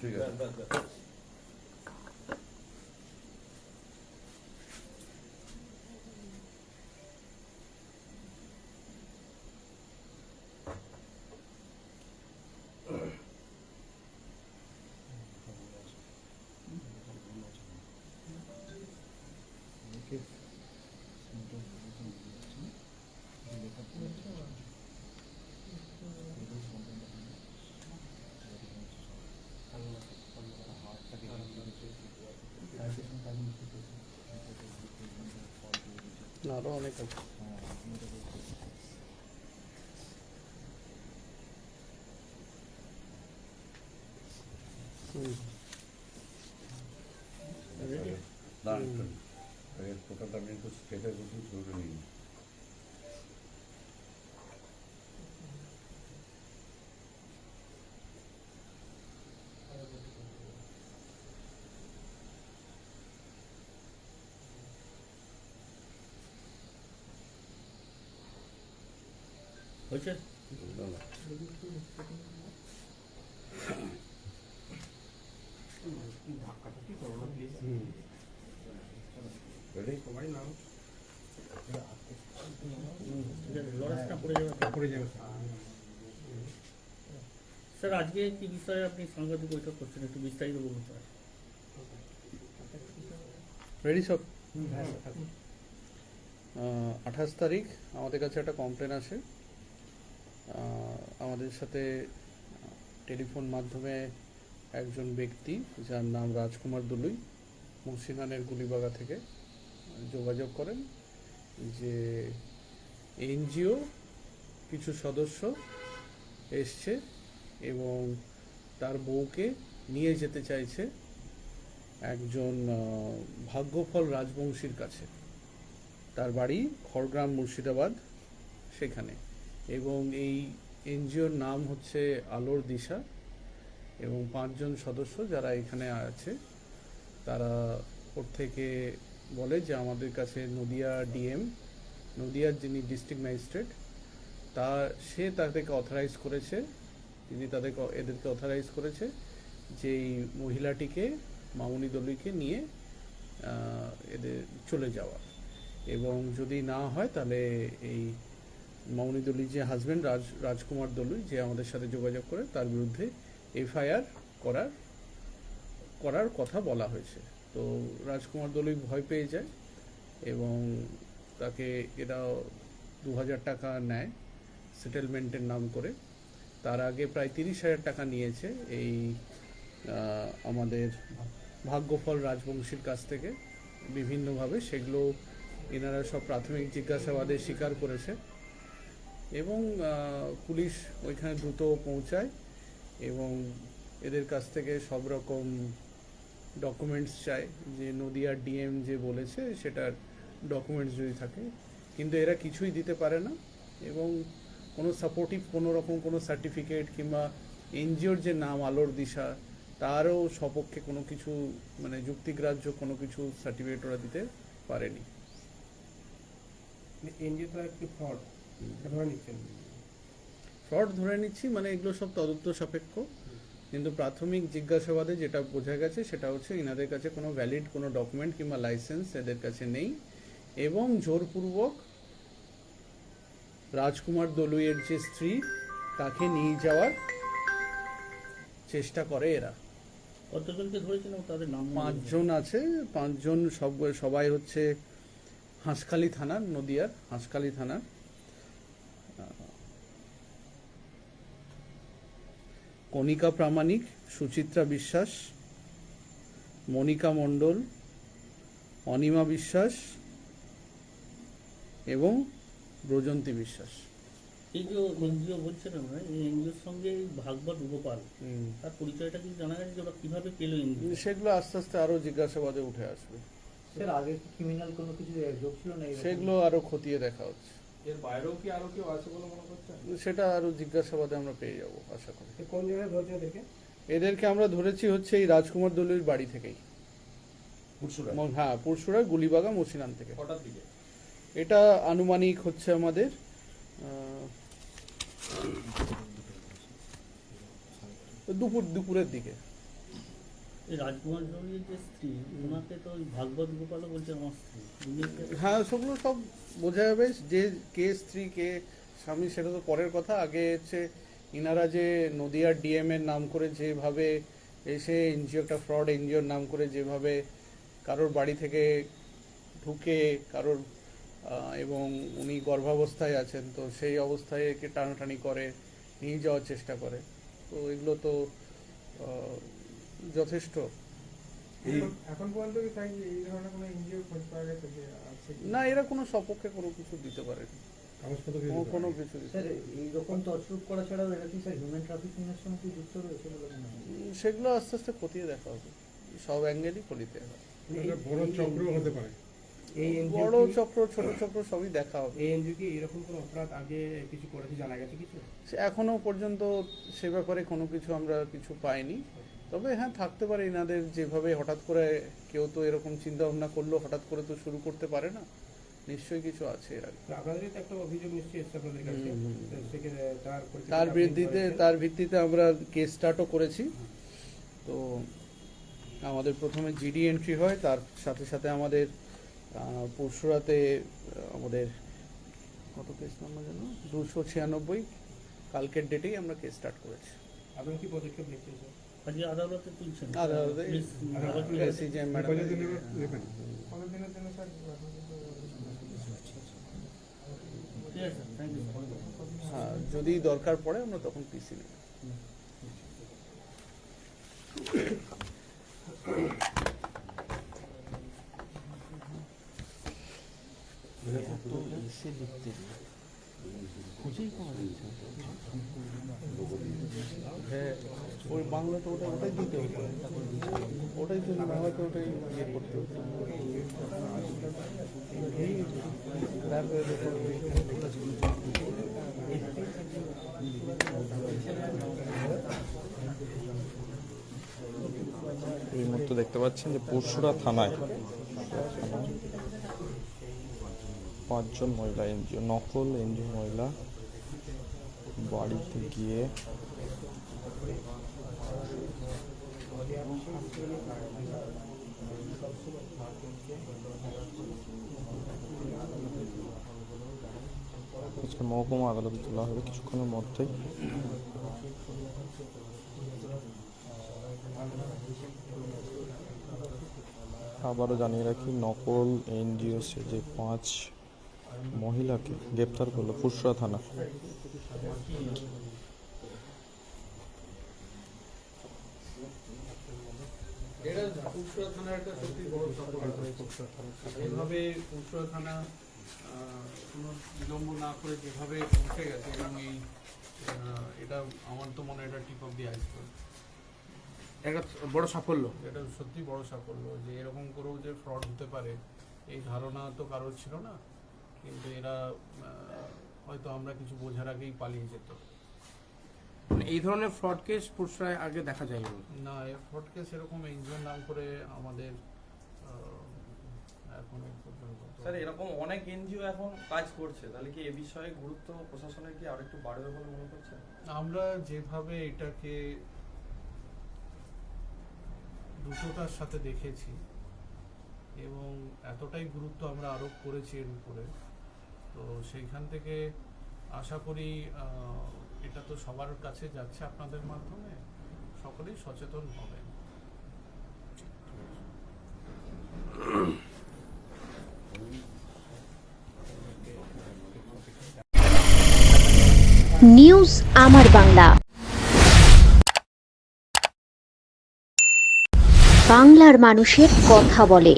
ঠিক আছে। আরও অনেক আছে হুম। দাঁড়ান একটু। এর টোটালটা আমি একটু স্টেটে বসে করে নিই হয়েছে দাঁড়া। Ready? লরেন্সটা পড়ে যাবে স্যার আজকে কি বিষয়ে আপনি সাংবাদিক বৈঠক করছেন একটু বিস্তারিত বলুন স্যার রেডি সব আঠাশ তারিখ আমাদের কাছে একটা কমপ্লেন আসে আমাদের সাথে টেলিফোন মাধ্যমে একজন ব্যক্তি, যার নাম রাজকুমার দুলুই মুর্শিদানের গুলিবাগা থেকে যোগাযোগ করেন যে এনজিও কিছু সদস্য এসছে এবং তার বউকে নিয়ে যেতে চাইছে একজন ভাগ্যফল রাজবংশীর কাছে। তার বাড়ি খড়গ্রাম মুর্শিদাবাদ, সেখানে। এবং এই এনজিওর নাম হচ্ছে আলোর দিশা এবং পাঁচজন সদস্য যারা এখানে আছে, তারা ওর থেকে বলে যে আমাদের কাছে নদিয়া ডিএম, নদিয়ার যিনি ডিস্ট্রিক্ট ম্যাজিস্ট্রেট, তা সে তাদেরকে অথরাইজ করেছে, তিনি তাদেরকে, এদেরকে অথরাইজ করেছে যে এই মহিলাটিকে, মামুনি দলুইকে নিয়ে এদের চলে যাওয়া। এবং যদি না হয় তাহলে এই মামুনি দলুই যে হাজবেন্ড রাজ, রাজকুমার দলুই যে আমাদের সাথে যোগাযোগ করে, তার বিরুদ্ধে এফআইআর করার করার কথা বলা হয়েছে। তো রাজকুমার দলুই ভয় পেয়ে যায় এবং তাকে এরা দু হাজার টাকা নেয় সেটেলমেন্টের নাম করে। তার আগে প্রায় তিরিশ হাজার টাকা নিয়েছে এই আমাদের ভাগ্যফল রাজবংশীর কাছ থেকে। বিভিন্নভাবে সেগুলো এনারা সব প্রাথমিক জিজ্ঞাসাবাদে স্বীকার করেছে। এবং পুলিশ ওইখানে দ্রুত পৌঁছায় এবং এদের কাছ থেকে সব রকম ডকুমেন্টস চায় যে নদিয়ার ডিএম যে বলেছে সেটার ডকুমেন্টস যদি থাকে। কিন্তু এরা কিছুই দিতে পারে না এবং কোনো সাপোর্টিভ কোনো রকম কোনো সার্টিফিকেট কিংবা এনজিওর যে নাম আলোর দিশা, তারও সপক্ষে কোনো কিছু মানে যুক্তিগ্রাহ্য কোনো কিছু সার্টিফিকেট ওরা দিতে পারেনি। এনজিও তো একটি ফ্রড ধরে নিচ্ছেন ফ্রড ধরে নিচ্ছি মানে এগুলো সব তদন্ত সাপেক্ষ। কিন্তু প্রাথমিক জিজ্ঞাসাবাদে যেটা বোঝা গেছে সেটা হচ্ছে এনাদের কাছে কোনো ভ্যালিড কোনো ডকুমেন্ট কিংবা লাইসেন্স এদের কাছে নেই। এবং জোরপূর্বক রাজকুমার দলুইয়ের যে স্ত্রী তাকে নিয়ে যাওয়ার চেষ্টা করে এরা। কতজনকে ধরেছেন তাদের নাম? পাঁচজন আছে পাঁচজন সব সবাই হচ্ছে হাঁসখালি থানার নদিয়ার হাঁসখালি থানার। কণিকা প্রামাণিক সুচিত্রা বিশ্বাস মনিকা মণ্ডল অনিমা বিশ্বাস এবং ব্রজন্তী বিশ্বাস। এই যে এনজিও বলছেন আমরা এই এনজিওর সঙ্গে ভাগবত গোপাল তার পরিচয়টা কি জানা গেছে যে ওরা কীভাবে পেল এনজিও? সেগুলো আস্তে আস্তে আরও জিজ্ঞাসাবাদে উঠে আসবে। স্যার আগে ক্রিমিনাল কোনো কিছু যোগ ছিল না? সেগুলো আরও খতিয়ে দেখা হচ্ছে। বাইরেও কি আরও কেউ আছে বলে মনে করছেন? সেটা আরও জিজ্ঞাসাবাদে আমরা পেয়ে যাব আশা করি। এদেরকে? আমরা ধরেছি হচ্ছে এই রাজকুমার দলির বাড়ি থেকেই। হ্যাঁ পুরসুরার গুলিবাগা মসিনান থেকে। কটার দিকে এটা আনুমানিক হচ্ছে আমাদের দুপুর দুপুরের দিকে। রাজকুমার যে স্ত্রী ওনাকে তো ভাগবত গোপালও বলছে আমার স্ত্রী। হ্যাঁ সেগুলো সব বোঝা যাবে যে কে স্ত্রী, কে স্বামী, সেটা তো পরের কথা। আগে হচ্ছে ইনারা যে নদিয়ার ডিএম এর নাম করে যেভাবে এসে এনজিও একটা ফ্রড এনজিওর নাম করে যেভাবে কারোর বাড়ি থেকে ঢুকে কারোর এবং উনি গর্ভাবস্থায় আছেন, তো সেই অবস্থায় একে টানাটানি করে, নিয়ে যাওয়ার চেষ্টা করে। তো এগুলো তো যথেষ্ট। এই এখন- এখন পর্যন্ত কি তাই এই ধরনের কোনো এনজিও খোঁজ পাওয়া গেছে যে আছে না এরা কোনো সপক্ষে কোনো কিছু দিতে পারেনি। কোনো কোনো কিছু এইরকম তছরূপ করা ছাড়াও এরা কি স্যার হিউম্যান ট্রাফিকিং সঙ্গে কি যুক্ত রয়েছে বলে মনে হয়? সেগুলো আস্তে আস্তে খতিয়ে দেখা হবে। সব অ্যাঙ্গেলই খতিয়ে হবে। বড় চক্র হতে পারে। এই বড় চক্র ছোট চক্র সবই দেখা হবে। এই এনজিও কি এরকম কোনো অপরাধ আগে কিছু করেছে জানা গেছে কিছু? এখনও পর্যন্ত সে ব্যাপারে কোনো কিছু আমরা কিছু পাইনি। তবে হ্যাঁ থাকতে পারে এনাদের যেভাবে হঠাৎ করে কেউ তো এরকম চিন্তা ভাবনা করল হঠাৎ করে তো শুরু করতে পারে না। নিশ্চয়ই কিছু আছে এর আগে। আপনাদেরই তো একটা অভিযোগ নিশ্চয়ই এসছে আপনাদের কাছে। তার তার ভিত্তিতে তার ভিত্তিতে আমরা কেস স্টার্টও করেছি। তো আমাদের প্রথমে জিডি এন্ট্রি হয় তার সাথে সাথে আমাদের পরশুরাতে আমাদের কত কেস নাম্বার জানো দুশো ছিয়ানব্বই। কালকের ডেটেই আমরা কেস স্টার্ট করেছি। আপনি কি পদক্ষেপ নিচ্ছেন স্যার আজকে আদালতে তুলছেন আদালতে পুলিশ ম্যাডাম কতদিনের জন্য স্যার ঠিক আছে থ্যাংক হ্যাঁ, যদি দরকার পড়ে আমরা তখন পিসি নেব। হ্যাঁ। ওই বাংলাতে ওটা ওটাই দিতে হতো। ওটাই তো বাংলাতে ওটাই ইয়ে করতে হতো। এই মুহূর্তে দেখতে পাচ্ছেন যে পরশুরা থানায় পাঁচজন মহিলা, এনজিও নকল এনজিও মহিলা বাড়িতে গিয়ে আজকে মহকুমা আদালতে তোলা হবে কিছুক্ষণের মধ্যেই। আবারও জানিয়ে রাখি, নকল এনজিও যে পাঁচ মহিলাকে গ্রেপ্তার করল ফুসরা থানা। এটা থানার একটা সত্যি বড় এইভাবে থানা কোনো বিলম্ব না করে যেভাবে পৌঁছে গেছে এবং এই এটা আমার তো মনে এটা টিপ অফ দি আইসবার্গ একটা বড় সাফল্য। এটা সত্যি বড় সাফল্য যে এরকম করেও যে ফ্রড হতে পারে এই ধারণা তো কারোর ছিল না। কিন্তু এরা হয়তো আমরা কিছু বোঝার আগেই পালিয়ে যেত। মানে এই ধরনের ফ্রড কেস পুরসরায় আগে দেখা যায়নি। না ফ্রডকে এরকম এনজিওর নাম করে আমাদের এখনও পর্যন্ত। স্যার এরকম অনেক এনজিও এখন কাজ করছে। তাহলে কি এ বিষয়ে গুরুত্ব প্রশাসনের কি আরও একটু বাড়বে বলে মনে করছেন আমরা যেভাবে এটাকে দ্রুততার সাথে দেখেছি এবং এতটাই গুরুত্ব আমরা আরোপ করেছি এর উপরে তো সেইখান থেকে আশা করি আহ, এটা তো সবার কাছে যাচ্ছে আপনাদের মাধ্যমে, সকলেই সচেতন হবেন নিউজ আমার বাংলা। বাংলার মানুষের কথা বলে।